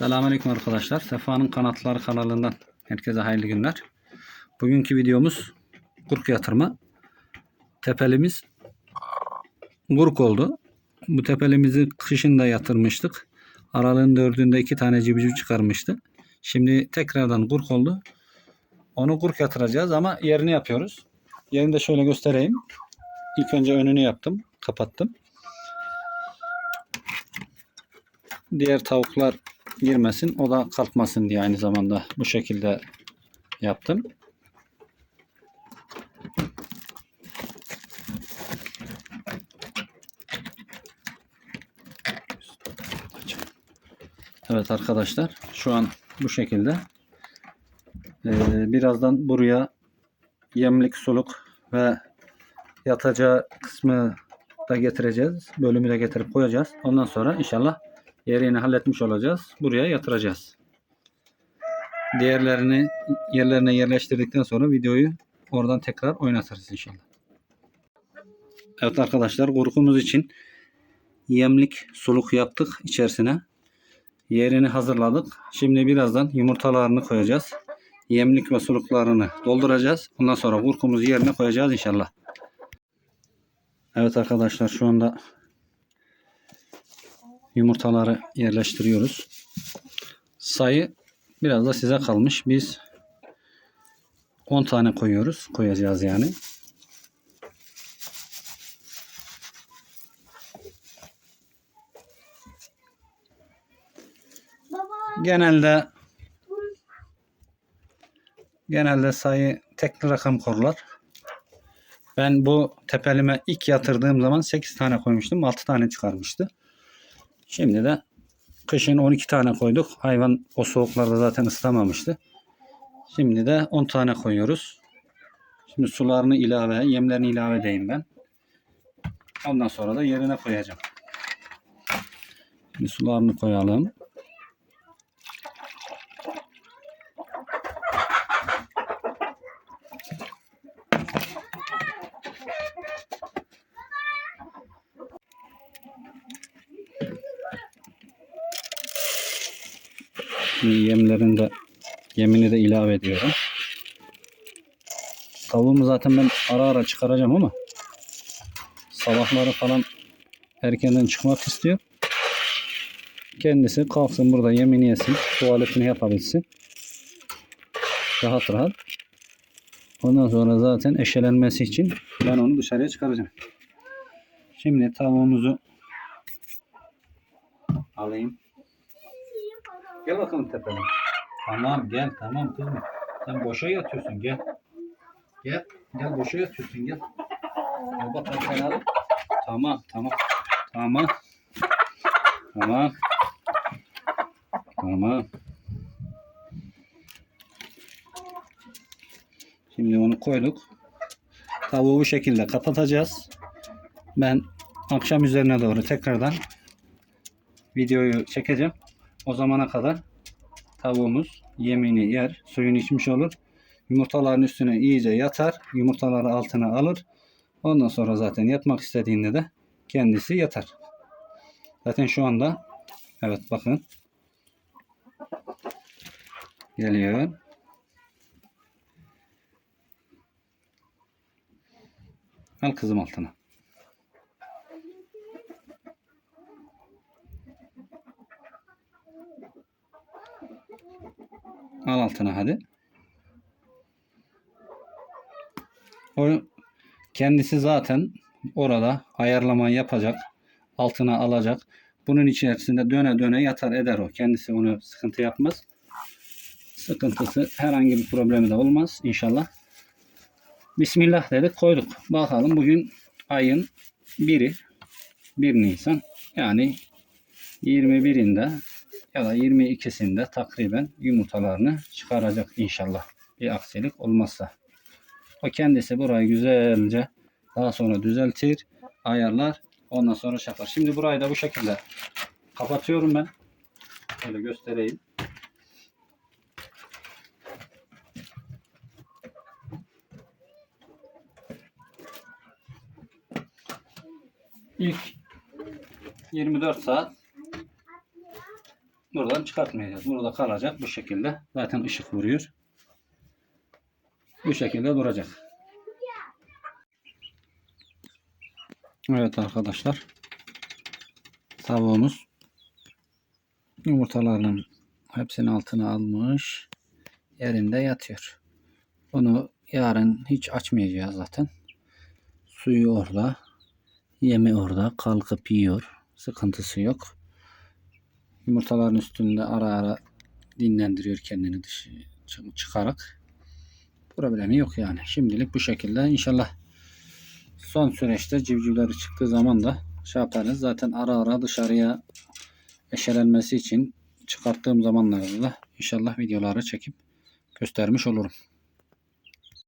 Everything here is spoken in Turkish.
Selamünaleyküm arkadaşlar. Sefa'nın Kanatları kanalından herkese hayırlı günler. Bugünkü videomuz kurk yatırma. Tepelimiz kurk oldu. Bu tepelimizi kışın da yatırmıştık. Aralığın dördünde iki tane civciv çıkarmıştı. Şimdi tekrardan kurk oldu. Onu kurk yatıracağız ama yerini yapıyoruz. Yerini de şöyle göstereyim. İlk önce önünü yaptım. Kapattım. Diğer tavuklar girmesin. O da kalkmasın diye aynı zamanda bu şekilde yaptım. Evet arkadaşlar şu an bu şekilde. Ee, birazdan buraya yemlik suluk ve yatacağı kısmı da getireceğiz. Bölümü de getirip koyacağız. Ondan sonra inşallah yerini halletmiş olacağız. Buraya yatıracağız. Diğerlerini yerlerine yerleştirdikten sonra videoyu oradan tekrar oynatırız inşallah. Evet arkadaşlar kurkumuz için yemlik suluk yaptık içerisine. Yerini hazırladık. Şimdi birazdan yumurtalarını koyacağız. Yemlik ve suluklarını dolduracağız. Ondan sonra kurkumuzu yerine koyacağız inşallah. Evet arkadaşlar şu anda yumurtaları yerleştiriyoruz. Sayı biraz da size kalmış. Biz 10 tane koyuyoruz. Koyacağız yani. Genelde genelde sayı tek rakam korlar. Ben bu tepelime ilk yatırdığım zaman 8 tane koymuştum. 6 tane çıkarmıştı. Şimdi de kışın 12 tane koyduk. Hayvan o soğuklarda zaten ıslamamıştı. Şimdi de 10 tane koyuyoruz. Şimdi sularını ilave, yemlerini ilave edeyim ben. Ondan sonra da yerine koyacağım. Şimdi sularını koyalım. Şimdi yemlerin de yemini de ilave ediyorum. Tavuğumu zaten ben ara ara çıkaracağım ama sabahları falan erkenden çıkmak istiyor. Kendisi kalksın burada yemini yesin, tuvaletini yapabilsin. Rahat rahat. Ondan sonra zaten eşelenmesi için ben onu dışarıya çıkaracağım. Şimdi tavuğumuzu alayım. Gel bakalım tepene. Tamam gel tamam kızım. Sen boşa yatıyorsun gel. Gel. Gel boşa yatıyorsun gel. Gel bakalım sen al. Tamam tamam. Tamam. Tamam. Tamam. Şimdi onu koyduk. Tavuğu bu şekilde kapatacağız. Ben akşam üzerine doğru tekrardan videoyu çekeceğim. O zamana kadar tavuğumuz yemini yer, suyunu içmiş olur. Yumurtaların üstüne iyice yatar. Yumurtaları altına alır. Ondan sonra zaten yatmak istediğinde de kendisi yatar. Zaten şu anda evet bakın geliyor. Al kızım altına. Al altına hadi. O kendisi zaten orada ayarlama yapacak. Altına alacak. Bunun içerisinde döne döne yatar eder o. Kendisi onu sıkıntı yapmaz. Sıkıntısı herhangi bir problemi de olmaz inşallah. Bismillah dedik koyduk. Bakalım bugün ayın 1'i 1 Nisan yani 21'inde ya da 22'sinde takriben yumurtalarını çıkaracak inşallah. Bir aksilik olmazsa. O kendisi burayı güzelce daha sonra düzeltir, ayarlar. Ondan sonra şey yapar. Şimdi burayı da bu şekilde kapatıyorum ben. Şöyle göstereyim. İlk 24 saat buradan çıkartmayacağız. Burada kalacak bu şekilde. Zaten ışık vuruyor. Bu şekilde duracak. Evet arkadaşlar. Tavuğumuz yumurtalarının hepsini altına almış. Yerinde yatıyor. Bunu yarın hiç açmayacağız zaten. Suyu orada. Yemi orada. Kalkıp yiyor. Sıkıntısı yok. Yumurtaların üstünde ara ara dinlendiriyor kendini dışı çı- çıkarak. Problemi yok yani. Şimdilik bu şekilde. İnşallah son süreçte civcivleri çıktığı zaman da şey yaparız. Zaten ara ara dışarıya eşelenmesi için çıkarttığım zamanlarda da inşallah videoları çekip göstermiş olurum.